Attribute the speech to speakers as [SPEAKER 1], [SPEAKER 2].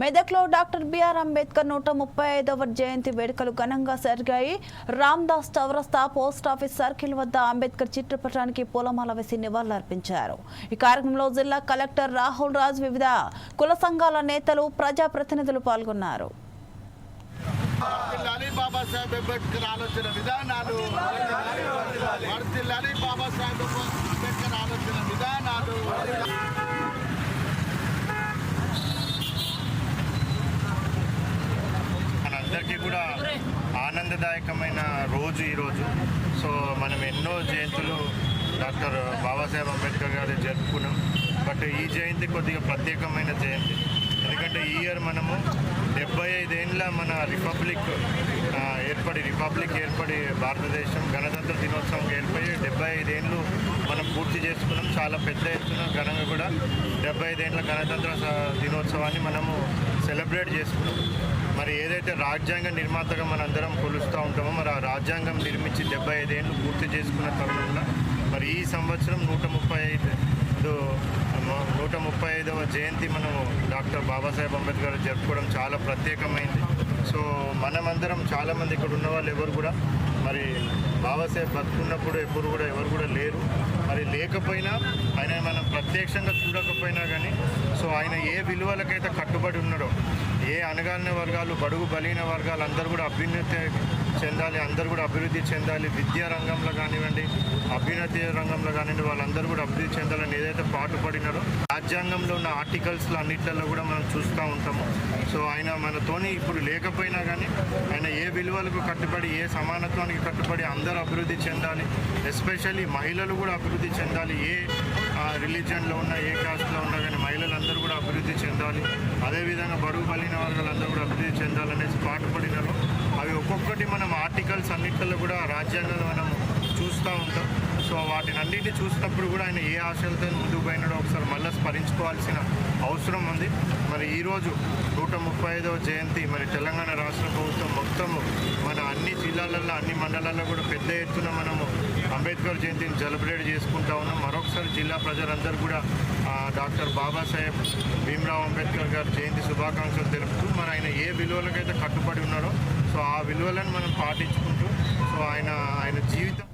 [SPEAKER 1] మెదక్లో doctor BR Ambedkar నూట ముప్పై ఐదవ జయంతి వేడుకలు ఘనంగా జరిగాయి. రామ్దాస్ చౌరస్తా పోస్ట్ ఆఫీస్ సర్కిల్ వద్ద అంబేద్కర్ చిత్రపటానికి పూలమాల వేసి నివాళులర్పించారు. ఈ కార్యక్రమంలో జిల్లా కలెక్టర్ రాహుల్ రాజ్ వివిధ కుల సంఘాల నేతలు ప్రజాప్రతినిధులు పాల్గొన్నారు.
[SPEAKER 2] బాబాసాహెబ్ అంబేద్కర్ ఆలోచన విధానాలు బాబాసాహెబ్ అంబేద్కర్ ఆలోచన విధానాలు
[SPEAKER 3] అందరికీ కూడా ఆనందదాయకమైన రోజు ఈరోజు. సో మనం ఎన్నో జయంతులు డాక్టర్ బాబాసాహెబ్ అంబేద్కర్ గారు జరుపుకున్నాం. బట్ ఈ జయంతి కొద్దిగా ప్రత్యేకమైన జయంతి. ఎందుకంటే ఈ ఇయర్ మనము డెబ్బై ఐదేళ్ళ మన రిపబ్లిక్ ఏర్పడి రిపబ్లిక్ ఏర్పడి భారతదేశం గణతంత్ర దినోత్సవం ఏర్పడి డెబ్బై ఐదేళ్ళు మనం పూర్తి చేసుకున్నాం. చాలా పెద్ద ఎత్తున ఘనంగా కూడా డెబ్బై ఐదేళ్ళ గణతంత్ర దినోత్సవాన్ని మనము సెలబ్రేట్ చేసుకున్నాం. మరి ఏదైతే రాజ్యాంగ నిర్మాతగా మనందరం కొలుస్తూ ఉంటామో మరి ఆ రాజ్యాంగం నిర్మించి డెబ్బై ఐదేళ్ళు పూర్తి చేసుకున్న తరుణంలో మరి ఈ సంవత్సరం నూట ముప్పై ఐదు నూట ముప్పై ఐదవ జయంతి మనం డాక్టర్ బాబాసాహెబ్ అంబేద్కర్ జరుపుకోవడం చాలా ప్రత్యేకమైంది. సో మనమందరం చాలామంది ఇక్కడ ఉన్న వాళ్ళు ఎవరు కూడా మరి బాబాసాహెబ్ బతుకున్నప్పుడు ఎప్పుడు కూడా ఎవరు కూడా లేకపోయినా ఆయన మనం ప్రత్యక్షంగా చూడకపోయినా కానీ సో ఆయన ఏ విలువలకైతే కట్టుబడి ఉన్నాడో ఏ అనగాలిన వర్గాలు బడుగు బలిన వర్గాలు అందరూ కూడా అభ్యున్నతి చెందాలి అందరూ కూడా అభివృద్ధి చెందాలి విద్యా రంగంలో కానివ్వండి అభ్యున్నతి రంగంలో కానివ్వండి వాళ్ళందరూ కూడా అభివృద్ధి చెందాలని ఏదైతే పాటుపడినారో రాజ్యాంగంలో ఉన్న ఆర్టికల్స్లో అన్నింటిలో కూడా మనం చూస్తూ ఉంటాము. సో ఆయన మనతోని ఇప్పుడు లేకపోయినా కానీ విలువలకు కట్టుబడి ఏ సమానత్వానికి కట్టుబడి అందరూ అభివృద్ధి చెందాలి. ఎస్పెషల్లీ మహిళలు కూడా అభివృద్ధి చెందాలి. ఏ రిలీజన్లో ఉన్న ఏ కాస్ట్లో ఉన్నా కానీ మహిళలందరూ కూడా అభివృద్ధి చెందాలి. అదేవిధంగా బరువు బలిన వర్గాలందరూ కూడా అభివృద్ధి చెందాలనేసి పాటుపడినారు. అవి ఒక్కొక్కటి మనం ఆర్టికల్స్ అన్నిటిలో కూడా రాజ్యాంగంలో మనం చూస్తూ ఉంటాం. సో వాటిని అన్నింటినీ చూసినప్పుడు కూడా ఆయన ఏ ఆశలతో ముందుకు పోయినాడో ఒకసారి మళ్ళీ స్మరించుకోవాల్సిన అవసరం ఉంది. మరి ఈరోజు నూట ముప్పై ఐదవ జయంతి మరి తెలంగాణ రాష్ట్రం మండలాల్లో అన్ని మండలాల్లో కూడా పెద్ద ఎత్తున మనము అంబేద్కర్ జయంతిని సెలబ్రేట్ చేసుకుంటా ఉన్నాం. మరొకసారి జిల్లా ప్రజలందరూ కూడా డాక్టర్ బాబాసాహెబ్ భీమ్రావ్ అంబేద్కర్ గారి జయంతి శుభాకాంక్షలు తెలుపుతూ మరి ఆయన ఏ విలువలకైతే కట్టుబడి ఉన్నాడో సో ఆ విలువలను మనం పాటించుకుంటూ సో ఆయన ఆయన జీవితం